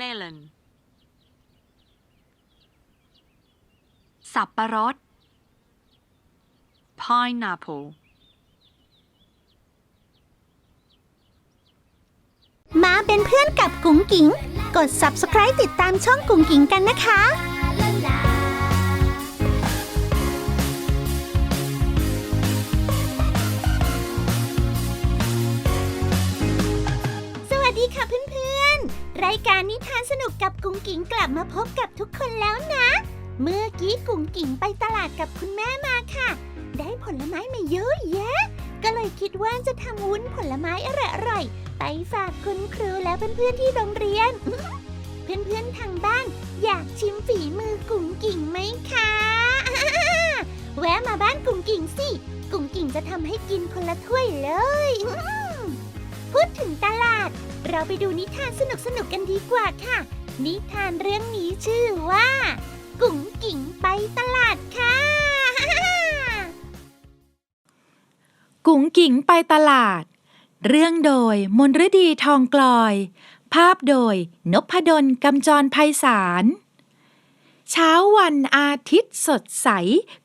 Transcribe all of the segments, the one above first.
melon สับปะรด pineapple มาเป็นเพื่อนกับกุ๋งกิ๋ง กด subscribe ติดตามช่องกุ๋งกิ๋งกันนะคะ รายการนิทานสนุกกับกุ๋งกิ๋งกลับมาพบกับทุกคนแล้วนะ เมื่อกี้กุ๋งกิ๋งไปตลาดกับคุณแม่มาค่ะ ได้ผลไม้มาเยอะแยะ ก็เลยคิดว่าจะทำวุ้นผลไม้อร่อยๆไปฝากคุณครูและเพื่อนๆที่โรงเรียน เพื่อนๆทางบ้านอยากชิมฝีมือกุ๋งกิ่งไหมคะแวะมาบ้านกุ๋งกิ่งสิกุ๋งกิ่งจะทำให้กินคนละถ้วยเลย พูดถึงตลาด เราไปดูนิทานสนุกๆกันดีกว่าค่ะ นิทานเรื่องนี้ชื่อว่า กุ๋งกิ่งไปตลาดค่ะ กุ๋งกิ๋งไปตลาด เรื่องโดยมนฤดีทองกลอย ภาพโดยนพดลกำจรไพศาลเช้าวันอาทิตย์สดใส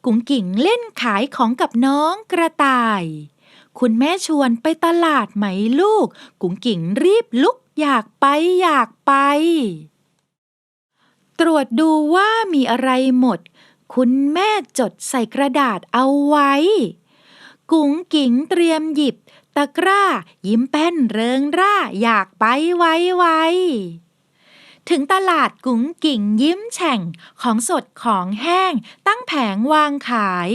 กุ๋งกิ๋งเล่นขายของกับน้องกระต่าย คุณแม่ชวนไปตลาดไหมลูก กุ๋งกิ๋งรีบลุกอยากไปอยากไป ตรวจดูว่ามีอะไรหมด คุณแม่จดใส่กระดาษเอาไว้ กุ๋งกิ๋งเตรียมหยิบ ตะกร้า ยิ้มแป้นเริงร่าอยากไปไวไวถึงตลาดกุ๋งกิ๋งยิ้มแฉ่ง ของสดของแห้งตั้งแผงวางขาย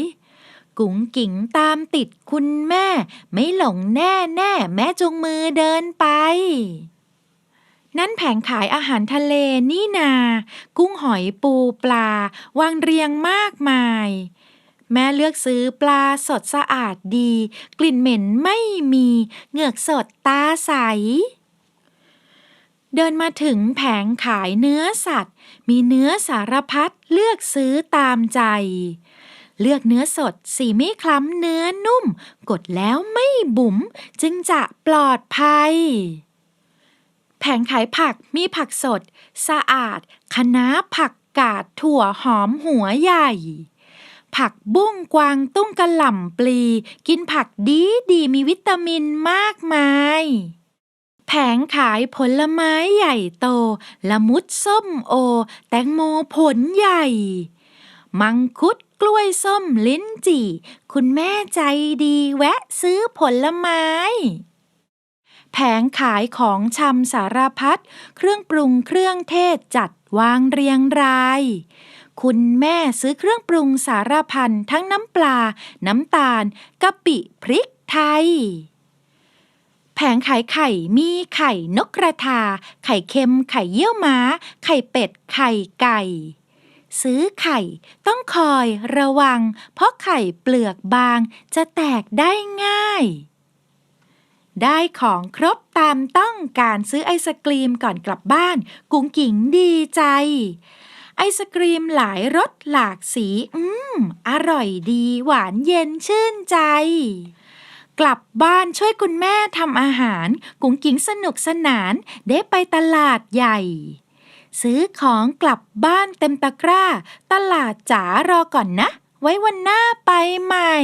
กุ๋งกิ๋งตามติดคุณแม่ ไม่หลงแน่แน่แม่จุงมือเดินไป นั่นแผงขายอาหารทะเลนี่นา กุ้งหอยปูปลา วางเรียงมากมาย แม่เลือกซื้อปลาสดสะอาดดี กลิ่นเหม็นไม่มี เหงือกสดตาใสเดินมาถึงแผงขายเนื้อสัตว์ มีเนื้อสารพัดเลือกซื้อตามใจ เลือกเนื้อสด สีไม่คล้ำเนื้อนุ่ม กดแล้วไม่บุ๋มจึงจะปลอดภัย แผงขายผักมีผักสด สะอาดคะน้าผักกาดถั่วหอมหัวใหญ่ ผักบุ้งกวางตุ้งกระหล่ำปลี กินผักดีดีมีวิตามินมากมายแผงขายผลไม้ใหญ่โต ละมุดส้มโอ แตงโมผลใหญ่ มังคุดกล้วยส้มลิ้นจี่ คุณแม่ใจดีแวะซื้อผลไม้ แผงขายของชำสารพัด เครื่องปรุงเครื่องเทศจัดวางเรียงราย คุณแม่ซื้อเครื่องปรุงสารพันทั้งน้ำปลา น้ำตาลกะปิพริกไทยแผงขายไข่มีไข่นกกระทา ไข่เค็ม ไข่เยี่ยวม้า ไข่เป็ด ไข่ไก่ ซื้อไข่ ต้องคอยระวัง เพราะไข่เปลือกบางจะแตกได้ง่าย ได้ของครบตามต้องการซื้อไอศกรีมก่อนกลับบ้าน กุ๋งกิ๋งดีใจ ไอศกรีมหลายรสหลากสี อืม อร่อยดีหวานเย็นชื่นใจกลับบ้านช่วยคุณแม่ทำอาหาร กุ๋งกิ๋งสนุกสนาน ได้ไปตลาดใหญ่ ซื้อของกลับบ้านเต็มตะกร้า ตลาดจ๋ารอก่อนนะ ไว้วันหน้าไปใหม่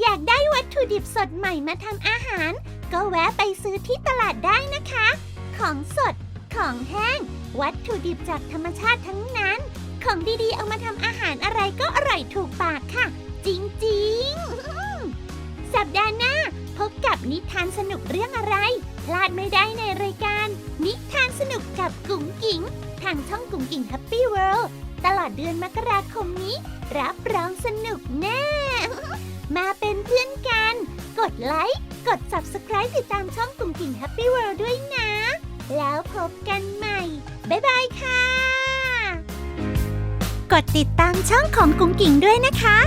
อยากได้วัตถุดิบสดใหม่มาทำอาหาร ก็แวะไปซื้อที่ตลาดได้นะคะ ของสด ของแห้ง วัตถุดิบจากธรรมชาติทั้งนั้น ของดีๆเอามาทำอาหารอะไรก็อร่อยถูกปากค่ะ จริงๆ สัปดาห์หน้าพบกับนิทานสนุกเรื่องอะไร พลาดไม่ได้ในรายการ กับกุ๋งกิ๋งทางช่องกุ๋งกิ๋งแฮปปี้เวิลด์ตลอดเดือนมกราคมนี้ รับรองสนุกแน่ มาเป็นเพื่อนกัน กดไลค์ กด Subscribe ติดตามช่องกุ่งกิ่ง Happy World ด้วยนะ แล้วพบกันใหม่ บ๊ายบายค่ะ กดติดตามช่องของกุ่งกิ่งด้วยนะคะ